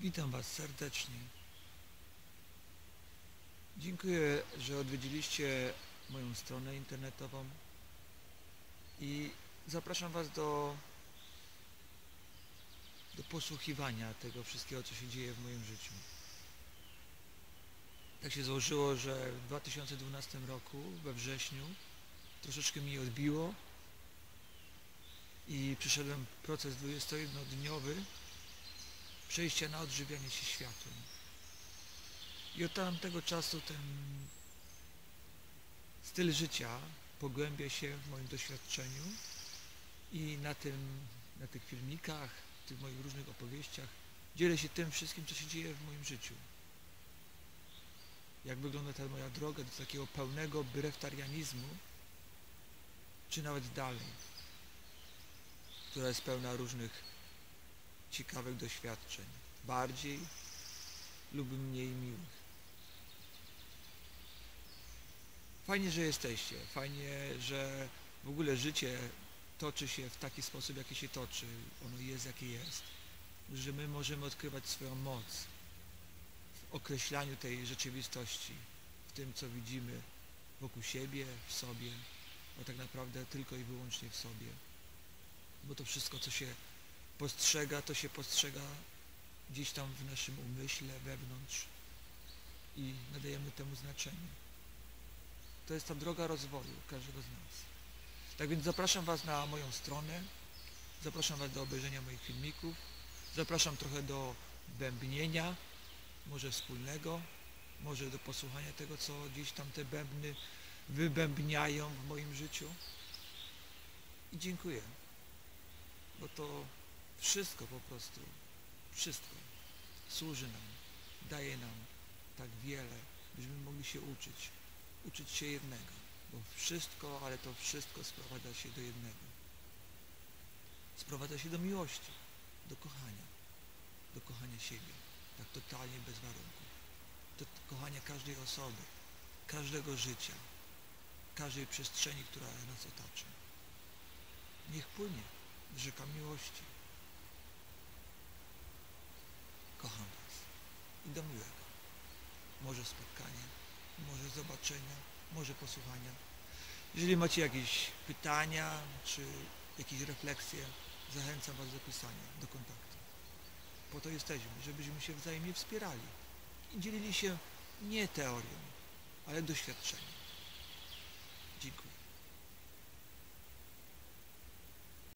Witam Was serdecznie. Dziękuję, że odwiedziliście moją stronę internetową i zapraszam Was do, do posłuchiwania tego wszystkiego, co się dzieje w moim życiu. Tak się złożyło, że w 2012 roku, we wrześniu, troszeczkę mi odbiło i przyszedłem proces 21-dniowy przejścia na odżywianie się światłem. I od tamtego czasu ten styl życia pogłębia się w moim doświadczeniu i na tym, na tych filmikach, w tych moich różnych opowieściach dzielę się tym wszystkim, co się dzieje w moim życiu. Jak wygląda ta moja droga do takiego pełnego breftarianizmu, czy nawet dalej, która jest pełna różnych ciekawych doświadczeń, bardziej lub mniej miłych. Fajnie, że jesteście, fajnie, że w ogóle życie toczy się w taki sposób, jaki się toczy, ono jest, jakie jest, że my możemy odkrywać swoją moc w określaniu tej rzeczywistości, w tym, co widzimy wokół siebie, w sobie, a tak naprawdę tylko i wyłącznie w sobie. Bo to wszystko, co się postrzega, to się postrzega gdzieś tam w naszym umyśle, wewnątrz i nadajemy temu znaczenie. To jest ta droga rozwoju każdego z nas. Tak więc zapraszam Was na moją stronę, zapraszam Was do obejrzenia moich filmików, zapraszam trochę do bębnienia, może wspólnego, może do posłuchania tego, co gdzieś tam te bębny wybębniają w moim życiu. I dziękuję, bo to wszystko po prostu, wszystko. Służy nam, daje nam tak wiele, byśmy mogli się uczyć, uczyć się jednego, bo wszystko, ale to wszystko sprowadza się do jednego. Sprowadza się do miłości, do kochania, do kochania siebie, tak totalnie bez warunków, do kochania każdej osoby, każdego życia, każdej przestrzeni, która nas otacza. Niech płynie rzeka miłości. Kocham Was i do miłego. Może spotkania, może zobaczenia, może posłuchania. Jeżeli macie jakieś pytania, czy jakieś refleksje, zachęcam Was do pisania, do kontaktu. Po to jesteśmy, żebyśmy się wzajemnie wspierali i dzielili się nie teorią, ale doświadczeniem. Dziękuję.